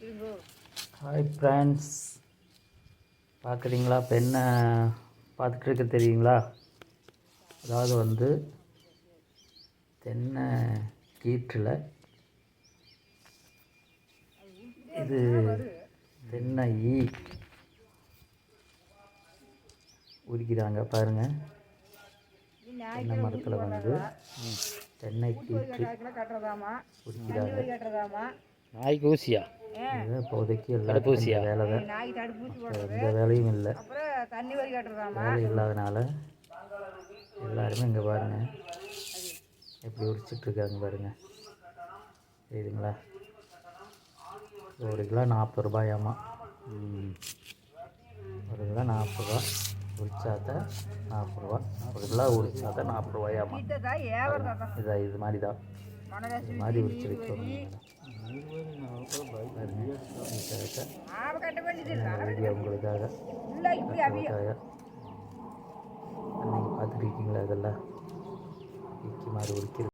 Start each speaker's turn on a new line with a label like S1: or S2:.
S1: Hi friends பார்க்குறீங்களா? இப்போ என்ன பார்த்துட்டு இருக்க தெரியுங்களா? அதாவது வந்து தென்னை கீற்றில் இது தென்னை ஈ உரிக்கிறாங்க. பாருங்கள் தென்னை மரத்தில் வந்து தென்னை கீற்று
S2: கட்டுறதாமா?
S1: உரிக்கிறாங்க.
S3: நாய்க்கு ஊசியா?
S1: இது இப்போதைக்கு எல்லாருக்கும் இந்த வேலை தான். எந்த வேலையும் இல்லை. வேலை இல்லாதனால எல்லாருமே இங்கே பாருங்க. எப்படி உரிச்சிட்டு இருக்காங்க பாருங்க. தெரியுதுங்களா? ஒரு கிலோ நாற்பது ரூபாயாமா ஒரு கிலோ நாற்பது ரூபா உரிச்சாத்த நாற்பது ரூபா. ஒரு கிலோ உரிச்சாத்த நாற்பது ரூபாயாமா
S2: இதை ஏவறதா
S1: இதா இது மாதிரி தான் இது மாதிரி உரிச்சு வைக்கணும்.
S2: இல்லை
S1: வீடியோ உங்களுக்காக உங்களுக்காக. நீங்கள் பார்த்துட்டு இருக்கீங்களா இதெல்லாம்? இக்கி மாதிரி உரிக்கிறது